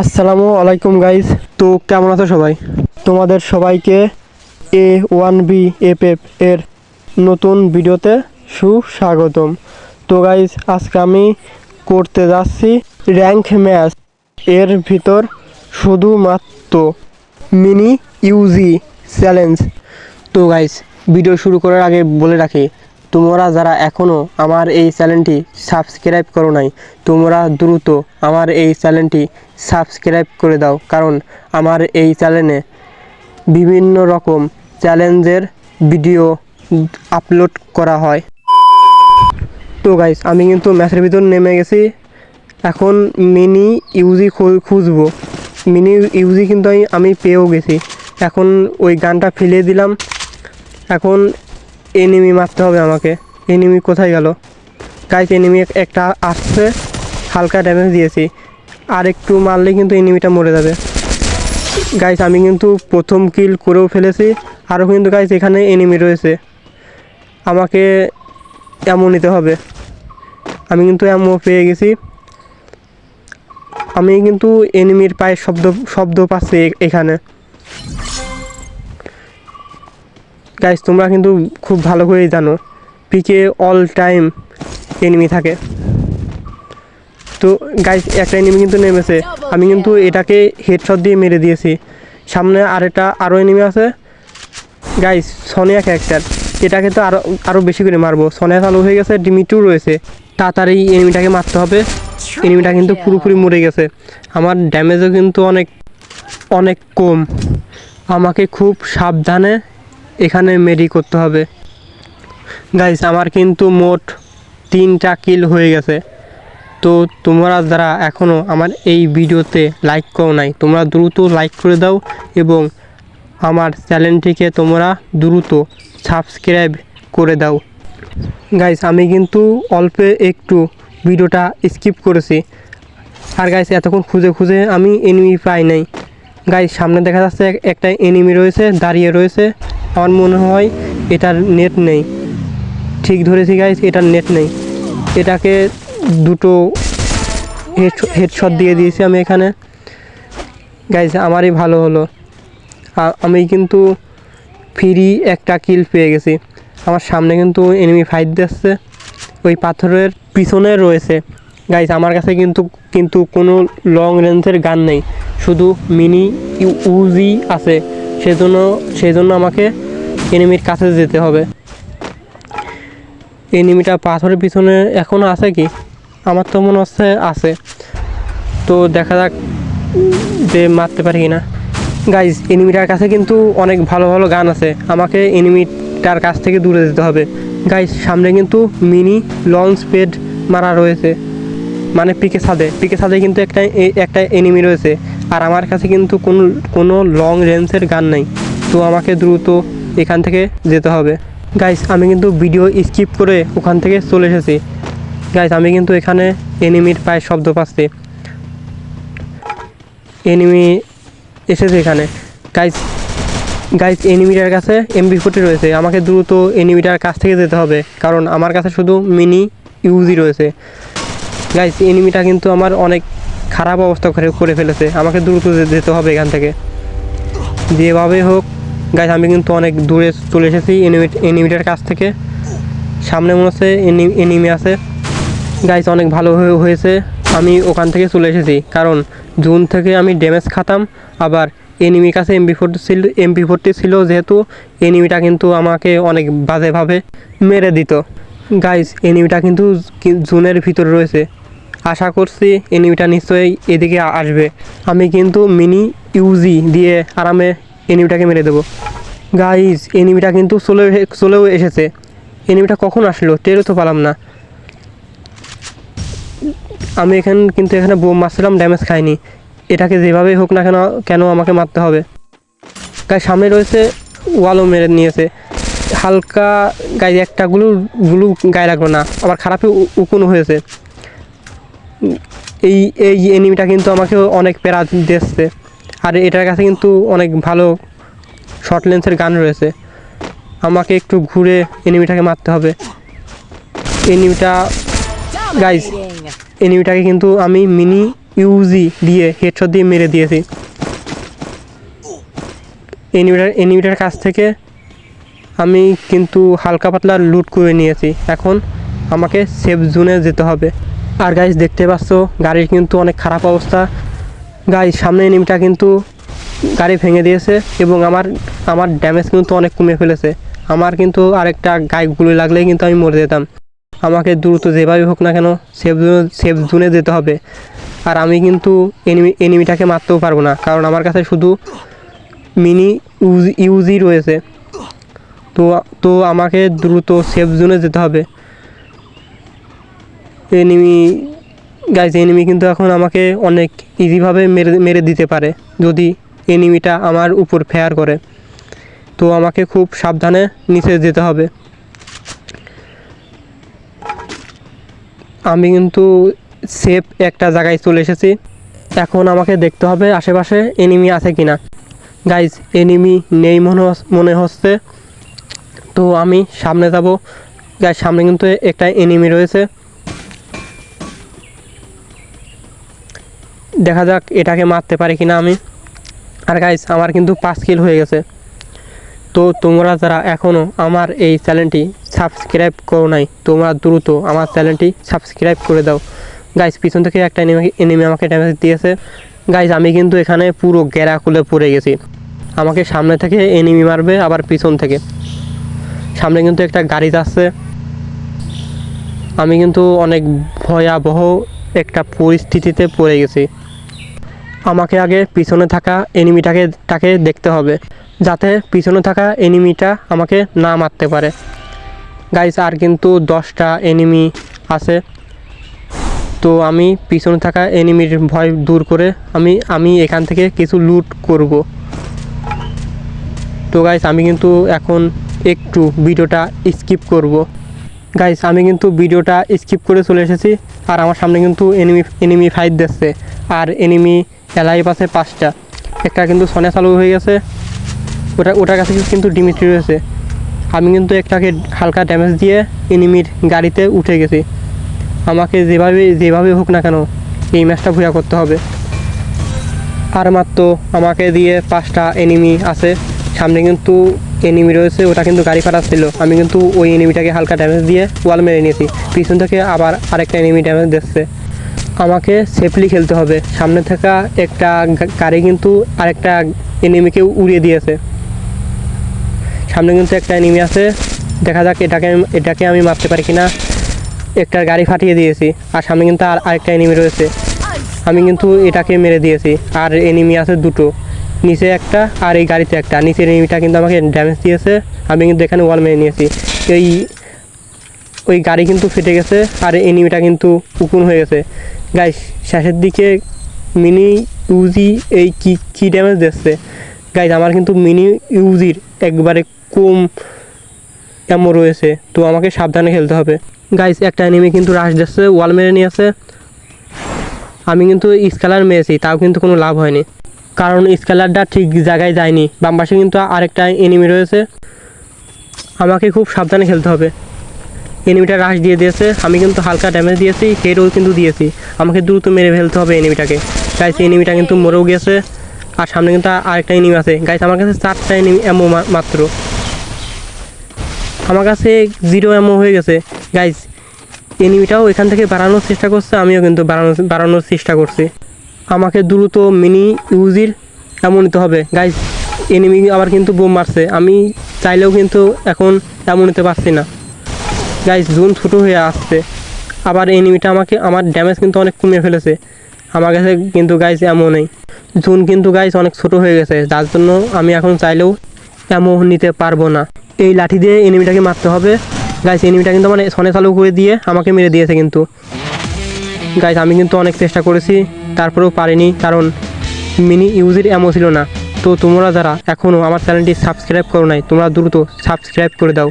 আসসালামু আলাইকুম গাইস তো কেমন আছো সবাই? তোমাদের সবাইকে A one B F F এর নতুন ভিডিওতে সুস্বাগতম। তো গাইস আজকে আমি করতে যাচ্ছি র্যাঙ্ক ম্যাচ। এর ভিতর শুধুমাত্র মিনি ইউজি চ্যালেঞ্জ। তো গাইস ভিডিও শুরু করার আগে বলে রাখি, তোমরা যারা এখনও আমার এই চ্যানেলটি সাবস্ক্রাইব করো নাই, তোমরা দ্রুত আমার এই চ্যানেলটি সাবস্ক্রাইব করে দাও, কারণ আমার এই চ্যানেলে বিভিন্ন রকম চ্যালেঞ্জের ভিডিও আপলোড করা হয়। তো গাইস আমি কিন্তু ম্যাচের ভিতর নেমে গেছি। এখন মিনি ইউজি খুঁজবো। মিনি ইউজি কিন্তু আমি আমি পেয়েও গেছি। এখন ওই গানটা ফেলে দিলাম। এখন এনিমি মারতে হবে আমাকে। এনিমি কোথায় গেল? গাইস এনিমি একটা আসছে। হালকা ড্যামেজ দিয়েছি। আর একটু মারলে কিন্তু এনিমিটা মরে যাবে। গাইস আমি কিন্তু প্রথম কিল করেও ফেলেছি, আরও কিন্তু গাইস এখানে এনিমি রয়েছে। আমাকে এমন নিতে হবে। আমি কিন্তু এমন পেয়ে গেছি। আমি কিন্তু এনিমির পায়ের শব্দ শব্দ পাচ্ছি এখানে। গাইস তোমরা কিন্তু খুব ভালো করেই জানো, পিকে অল টাইম এনিমি থাকে। তো গাইস একটা এনিমি কিন্তু নেমেছে। আমি কিন্তু এটাকে হেডশট দিয়ে মেরে দিয়েছি। সামনে আরেকটা আরও এনিমি আছে। গাইস সোনিয়া ক্যারেক্টার এটাকে তো আরও আরও বেশি করে মারবো। সোনিয়া চালু হয়ে গেছে ডিমিটু রয়েছে। তাড়াতাড়ি এনিমিটাকে মারতে হবে। এনিমিটা কিন্তু পুরোপুরি মরে গেছে। আমার ড্যামেজও কিন্তু অনেক অনেক কম। আমাকে খুব সাবধানে এখানে মেডি করতে হবে। গাইস আমার কিন্তু মোট তিনটা কিল হয়ে গেছে। তো তোমরা যারা এখনও আমার এই ভিডিওতে লাইক করো নাই, তোমরা দ্রুত লাইক করে দাও এবং আমার চ্যানেলটিকে তোমরা দ্রুত সাবস্ক্রাইব করে দাও। গাইস আমি কিন্তু অল্প একটু ভিডিওটা স্কিপ করেছি। আর গাইস এতক্ষণ খুঁজে খুঁজে আমি এনিমি পাই নাই। গাইস সামনে দেখা যাচ্ছে একটা এনিমি রয়েছে, দাঁড়িয়ে রয়েছে। আমার মনে হয় এটার নেট নেই। ঠিক ধরেছি গাইস এটার নেট নেই। এটাকে দুটো হেডশট দিয়ে দিয়েছি আমি এখানে। গাইস আমারই ভালো হলো। আমি কিন্তু ফ্রি একটা কিল পেয়ে গেছি। আমার সামনে কিন্তু এনিমি ফাইট দিচ্ছে। ওই পাথরের পিছনে রয়েছে। গাইস আমার কাছে কিন্তু কিন্তু কোনো লং রেঞ্জের গান নেই। শুধু মিনি ইউজি আছে। সেজন্য সেজন্য আমাকে এনিমির কাছে যেতে হবে। এনিমিটা পাথরের পিছনে এখনও আছে কি? আমার তো মনে হচ্ছে আছে। তো দেখা যাক যে মারতে পারি কিনা। গাইজ এনিমিটার কাছে কিন্তু অনেক ভালো ভালো গান আছে। আমাকে এনিমিটার কাছ থেকে দূরে যেতে হবে। গাইজ সামনে কিন্তু মিনি লঞ্চ পেড মারা রয়েছে। মানে পিকে ছাদে। পিকে ছাদে কিন্তু একটা একটা এনিমি রয়েছে। আর আমার কাছে কিন্তু কোনো কোনো লং রেঞ্জের গান নেই। তো আমাকে দ্রুত এখান থেকে যেতে হবে। গাইজ আমি কিন্তু ভিডিও স্কিপ করে ওখান থেকে চলে এসেছি। গাইজ আমি কিন্তু এখানে এনিমির পায়ের শব্দ পাচ্ছি। এনিমি এসেছে এখানে। গাইজ গাইজ এনিমিটার কাছে এমবি ফোর্টি রয়েছে। আমাকে দ্রুত এনিমিটার কাছ থেকে যেতে হবে। কারণ আমার কাছে শুধু মিনি ইউজি রয়েছে। গাইজ এনিমিটা কিন্তু আমার অনেক খারাপ অবস্থা করে করে ফেলেছে। আমাকে দ্রুত যেতে হবে এখান থেকে। যেভাবে হোক গাইজ আমি কিন্তু অনেক দূরে চলে এসেছি এনিমি এনিমিটার কাছ থেকে। সামনে মনে হচ্ছে এনি- এনিমি আছে। গাইজ অনেক ভালো হয়েছে। আমি ওখান থেকে চলে এসেছি। কারণ জুন থেকে আমি ড্যামেজ খাতাম। আবার এনিমির কাছে এমবি ফোরটি ছিল এমবি ফোরটি ছিল যেহেতু এনিমিটা কিন্তু আমাকে অনেক বাজেভাবে মেরে দিত। গাইজ এনিমিটা কিন্তু জুনের ভিতরে রয়েছে। আশা করছি এনিমিটা নিশ্চয়ই এদিকে আসবে। আমি কিন্তু মিনি ইউজি দিয়ে আরামে এনিমিটাকে মেরে দেবো। গাইজ এনিমিটা কিন্তু চলে, চলেও এসেছে। এনিমিটা কখন আসলো? টেরও তো পালাম না। আমি এখানে, কিন্তু এখানে মারছিলাম ড্যামেজ খাইনি। এটাকে যেভাবেই হোক না কেন কেন আমাকে মারতে হবে? গায়ে সামনে রয়েছে ওয়ালও মেরে নিয়েছে। হালকা গায়ে একটা গুলো গুলো গায়ে লাগল না। আবার খারাপই উকুন হয়েছে। এই এই এনিমিটা কিন্তু আমাকে অনেক প্যারা দিচ্ছে। আর এটার কাছে কিন্তু অনেক ভালো শর্ট লেন্সের গান রয়েছে। আমাকে একটু ঘুরে এনিমিটাকে মারতে হবে। এনিমিটা গাইজ এনিমিটাকে কিন্তু আমি মিনি ইউজি দিয়ে হেডশট দিয়ে মেরে দিয়েছি। এনিমিটার এনিমিটার কাছ থেকে আমি কিন্তু হালকা পাতলা লুট করে নিয়েছি। এখন আমাকে সেফ জোনে যেতে হবে। আর গাইজ দেখতে পাচ্ছ, গাড়ির কিন্তু অনেক খারাপ অবস্থা। গাইজ সামনে এনিমিটা কিন্তু গাড়ি ভেঙে দিয়েছে এবং আমার আমার ড্যামেজ কিন্তু অনেক কমে ফেলেছে। আমার কিন্তু আরেকটা গায়ে গুলি লাগলেই কিন্তু আমি মরে যেতাম। আমাকে দ্রুত যেভাবে হোক না কেন সেফ জোনে সেফ জোনে যেতে হবে। আর আমি কিন্তু এনিমি এনিমিটাকে মারতেও পারব না, কারণ আমার কাছে শুধু মিনি ইউজি রয়েছে। তো তো আমাকে দ্রুত সেফ জোনে যেতে হবে। এনিমি গাইজ এনিমি কিন্তু এখন আমাকে অনেক ইজিভাবে মেরে মেরে দিতে পারে, যদি এনিমিটা আমার উপর ফেয়ার করে। তো আমাকে খুব সাবধানে নিচে যেতে হবে। আমি কিন্তু সেফ একটা জায়গায় চলে এসেছি। এখন আমাকে দেখতে হবে আশেপাশে এনিমি আছে কি না গাইজ এনিমি নেই মনে মনে হচ্ছে। তো আমি সামনে যাব। গাইজ সামনে কিন্তু একটা এনিমি রয়েছে। দেখা যাক এটাকে মারতে পারি কিনা আমি। আর গাইজ আমার কিন্তু পাঁচ কিল হয়ে গেছে। তো তোমরা যারা এখনও আমার এই চ্যানেলটি সাবস্ক্রাইব করো নাই, তোমরা দ্রুত আমার চ্যানেলটি সাবস্ক্রাইব করে দাও। গাইজ পিছন থেকে একটা এনিমি এনিমি আমাকে ড্যামেজ দিয়েছে। গাইজ আমি কিন্তু এখানে পুরো গেরা খুলে পড়ে গেছি। আমাকে সামনে থেকে এনিমি মারবে, আবার পিছন থেকে। সামনে কিন্তু একটা গাড়ি যাচ্ছে। আমি কিন্তু অনেক ভয়াবহ একটা পরিস্থিতিতে পড়ে গেছি। আমাকে আগে পিছনে থাকা এনিমিটাকে তাকে দেখতে হবে। যাতে পিছনে থাকা এনিমিটা আমাকে না মারতে পারে। গাইস আর কিন্তু দশটা এনিমি আছে। তো আমি পিছনে থাকা এনিমির ভয় দূর করে আমি আমি এখান থেকে কিছু লুট করব। তো গাইস আমি কিন্তু এখন একটু ভিডিওটা স্কিপ করব। গাইস আমি কিন্তু ভিডিওটা স্কিপ করে চলে এসেছি আর আমার সামনে কিন্তু এনিমি এনিমি ফাইট দিচ্ছে। আর এনিমি এলাই পাশে পাঁচটা। একটা কিন্তু সনে চালু হয়ে গেছে। ওটা ওটার কাছে কিন্তু ডিমিট্রি রয়েছে। আমি কিন্তু একটাকে হালকা ড্যামেজ দিয়ে এনিমির গাড়িতে উঠে গেছি। আমাকে যেভাবে যেভাবে হোক না কেন এই ম্যাচটা ভুয়া করতে হবে। আর মাত্র আমাকে দিয়ে পাঁচটা এনিমি আছে। সামনে কিন্তু এনিমি রয়েছে, ওটা কিন্তু গাড়ি ফাটাচ্ছিল আমি কিন্তু ওই এনিমিটাকে হালকা ড্যামেজ দিয়ে ওয়াল মেরে নিয়েছি। পিছন থেকে আবার আরেকটা এনিমি ড্যামেজ দিচ্ছে। আমাকে সেফলি খেলতে হবে। সামনে থাকা একটা গাড়ি কিন্তু আরেকটা এনিমিকে উড়িয়ে দিয়েছে। সামনে কিন্তু একটা এনিমি আছে। দেখা যাক এটাকে এটাকে আমি মারতে পারি কিনা। একটা গাড়ি ফাটিয়ে দিয়েছি, আর সামনে কিন্তু আর আরেকটা এনিমি রয়েছে। আমি কিন্তু এটাকে মেরে দিয়েছি, আর এনিমি আছে দুটো। নিচে একটা, আর এই গাড়িতে একটা। নিচের এনিমিটা কিন্তু আমাকে ড্যামেজ দিয়েছে। আমি কিন্তু এখানে ওয়াল মেরে নিয়েছি। এই ওই গাড়ি কিন্তু ফেটে গেছে, আর এনিমিটা কিন্তু উকুন হয়ে গেছে। গাইস শেষের দিকে মিনি ইউজি এই কি কী ড্যামেজ দিচ্ছে? গাইজ আমার কিন্তু মিনি ইউজির একবারে কম এমন রয়েছে, তো আমাকে সাবধানে খেলতে হবে। গাইস একটা এনিমি কিন্তু রাশ দিচ্ছে ওয়াল মেরে নিয়ে নিয়েছে। আমি কিন্তু স্কেলার মেরেছি, তাও কিন্তু কোনো লাভ হয়নি। কারণ স্কেলারটা ঠিক জায়গায় যায়নি, বাম পাশে কিন্তু আরেকটা এনিমি রয়েছে। আমাকে খুব সাবধানে খেলতে হবে। এনিমিটা রাশ দিয়ে দিয়েছে, আমি কিন্তু হালকা ড্যামেজ দিয়েছি হেডও কিন্তু দিয়েছি। আমাকে দ্রুত মেরে ফেলতে হবে এনিমিটাকে গাইস এনিমিটা কিন্তু মরেও গেছে, আর সামনে কিন্তু আর- আরেকটা এনিমি আছে। গাইস আমার কাছে চারটা এনিমি এমো মাত্র। আমার কাছে জিরো এমও হয়ে গেছে। গাইস এনিমিটাও এখান থেকে বাড়ানোর চেষ্টা করছে, আমিও কিন্তু বাড়ানোর বাড়ানোর চেষ্টা করছি। আমাকে দ্রুত মিনি ইউজির এমন নিতে হবে। গাইস এনিমি আবার কিন্তু বোম মারছে। আমি চাইলেও কিন্তু এখন এমন নিতে পারছি না। গাইস জুন ছোটো হয়ে আসছে। আবার এনিমিটা আমাকে, আমার ড্যামেজ কিন্তু অনেক কমিয়ে ফেলেছে। আমার কাছে কিন্তু গাইস এমন নেই। জুন কিন্তু গাইস অনেক ছোট হয়ে গেছে। যার জন্য আমি এখন চাইলেও এমন নিতে পারব না। এই লাঠি দিয়ে এনিমিটাকে মারতে হবে। গাইস এনিমিটা কিন্তু মানে সনে চালু করে দিয়ে আমাকে মেরে দিয়েছে কিন্তু। গাইস আমি কিন্তু অনেক চেষ্টা করেছি, তারপরেও পারিনি, কারণ মিনি ইউজের এমন ছিল না। তো তোমরা যারা এখনও আমার চ্যানেলটি সাবস্ক্রাইব করো নাই, তোমরা দ্রুত সাবস্ক্রাইব করে দাও।